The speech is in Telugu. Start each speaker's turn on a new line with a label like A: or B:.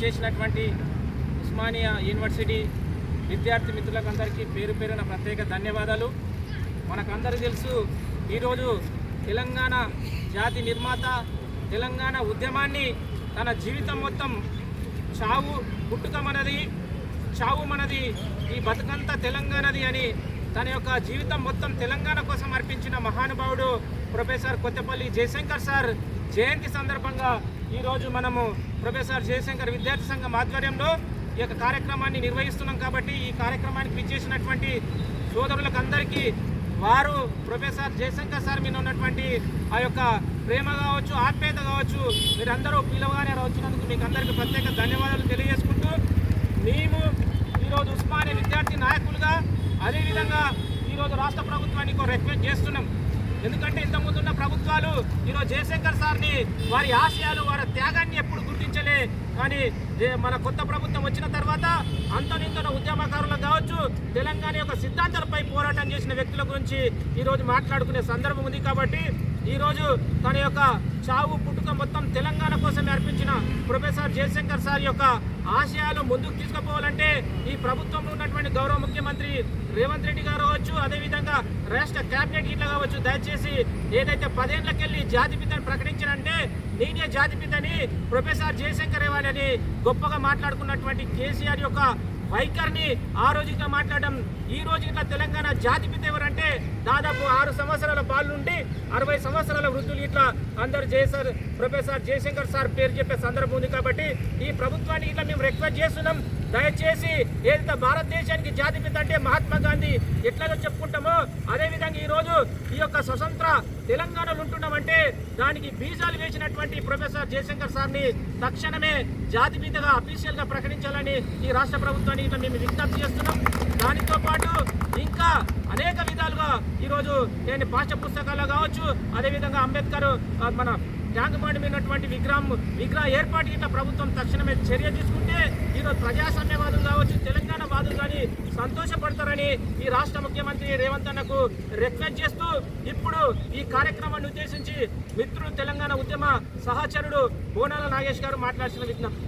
A: విచ్చేసినటువంటి ఉస్మానియా యూనివర్సిటీ విద్యార్థి మిత్రులకందరికీ పేరు పేరున ప్రత్యేక ధన్యవాదాలు. మనకందరికీ తెలుసు ఈరోజు తెలంగాణ జాతి నిర్మాత తెలంగాణ ఉద్యమాన్ని తన జీవితం మొత్తం చావు పుట్టుక మనది చావు మనది ఈ బతుకంతా తెలంగాణది అని తన యొక్క జీవితం మొత్తం తెలంగాణ కోసం అర్పించిన మహానుభావుడు ప్రొఫెసర్ కొత్తపల్లి జయశంకర్ సార్. జయంతి సందర్భంగా ఈరోజు మనము ప్రొఫెసర్ జయశంకర్ విద్యార్థి సంఘం ఆధ్వర్యంలో ఈ యొక్క కార్యక్రమాన్ని నిర్వహిస్తున్నాం కాబట్టి ఈ కార్యక్రమానికి విచ్చేసినటువంటి సోదరులకందరికీ వారు ప్రొఫెసర్ జయశంకర్ సార్ మీద ఉన్నటువంటి ఆ యొక్క ప్రేమ కావచ్చు ఆత్మీయత కావచ్చు మీరందరూ పిలవగానే వచ్చినందుకు మీకు అందరికీ ప్రత్యేక ధన్యవాదాలు తెలియజేసుకుంటూ మేము ఈరోజు ఉస్మానియా విద్యార్థి నాయకులుగా అదేవిధంగా ఈరోజు రాష్ట్ర ప్రభుత్వానికి ఒక రిక్వెస్ట్ చేస్తున్నాం. ఎందుకంటే ఇంతకుముందు ఉన్న ప్రభుత్వాలు ఈరోజు జయశంకర్ సార్ని వారి ఆశయాలు వారి త్యాగాన్ని ఎప్పుడు గుర్తించలే. కానీ మన కొత్త ప్రభుత్వం వచ్చిన తర్వాత అంతనింతన ఉద్యమకారులకు కావచ్చు తెలంగాణ యొక్క సిద్ధాంతాలపై పోరాటం చేసిన వ్యక్తుల గురించి ఈరోజు మాట్లాడుకునే సందర్భం ఉంది కాబట్టి ఈరోజు తన యొక్క చావు పుట్టుక మొత్తం తెలంగాణ కోసమే అర్పించిన ప్రొఫెసర్ జయశంకర్ సార్ యొక్క ఆశయాలు ముందుకు తీసుకుపోవాలంటే ఈ ప్రభుత్వంలో ఉన్నటువంటి గౌరవ ముఖ్యమంత్రి రేవంత్ రెడ్డి గారు కావచ్చు అదేవిధంగా రాష్ట్ర క్యాబినెట్ ఇట్లా కావచ్చు దయచేసి ఏదైతే పదేళ్ళకెళ్ళి జాతిపితని ప్రకటించారంటే నేనే జాతిపితని ప్రొఫెసర్ జయశంకర్ అని గొప్పగా మాట్లాడుకున్నటువంటి కేసీఆర్ యొక్క వైఖరిని ఆ రోజు ఇట్లా మాట్లాడడం ఈ రోజు ఇట్లా తెలంగాణ జాతిపిత ఎవరంటే దాదాపు ఆరు సంవత్సరాల బాలు నుండి అరవై సంవత్సరాల వృద్ధులు ఇట్లా అందరు జయసార్ ప్రొఫెసర్ జయశంకర్ సార్ పేరు చెప్పే సందర్భం ఉంది కాబట్టి ఈ ప్రభుత్వాన్ని ఇట్లా మేము రిక్వెస్ట్ చేస్తున్నాం. దయచేసి ఏదైతే భారతదేశానికి జాతిపిత అంటే మహాత్మా గాంధీ ఎట్లాగో చెప్పుకుంటామో అదేవిధంగా ఈరోజు యొక్క స్వతంత్ర తెలంగాణలో ఉంటున్నామంటే దానికి బీజాలు వేసినటువంటి ప్రొఫెసర్ జయశంకర్ సార్ని తక్షణమే జాతిపితగా అఫీషియల్గా ప్రకటించాలని ఈ రాష్ట్ర ప్రభుత్వానికి మేము విజ్ఞప్తి చేస్తున్నాం. దానితో పాటు ఇంకా అనేక విధాలుగా ఈరోజు నేను పాఠ్య పుస్తకాల్లో కావచ్చు అదేవిధంగా అంబేద్కర్ మన ట్యాంక్ బండ్ మీదటువంటి విగ్రహం విగ్రహ ఏర్పాటు ఇట్లా ప్రభుత్వం తక్షణమే చర్య తీసుకుంటే ఈరోజు ప్రజాస్వామ్యవాదులు కావచ్చు తెలంగాణ కాదు కానీ సంతోషపడతారని ఈ రాష్ట్ర ముఖ్యమంత్రి రేవంత్ అన్నకు రిక్వెస్ట్ చేస్తూ ఇప్పుడు ఈ కార్యక్రమాన్ని ఉద్దేశించి మిత్రుడు తెలంగాణ ఉద్యమ సహచరుడు బోనాల నాగేష్ గారు మాట్లాడుతున్న విజ్ఞప్తి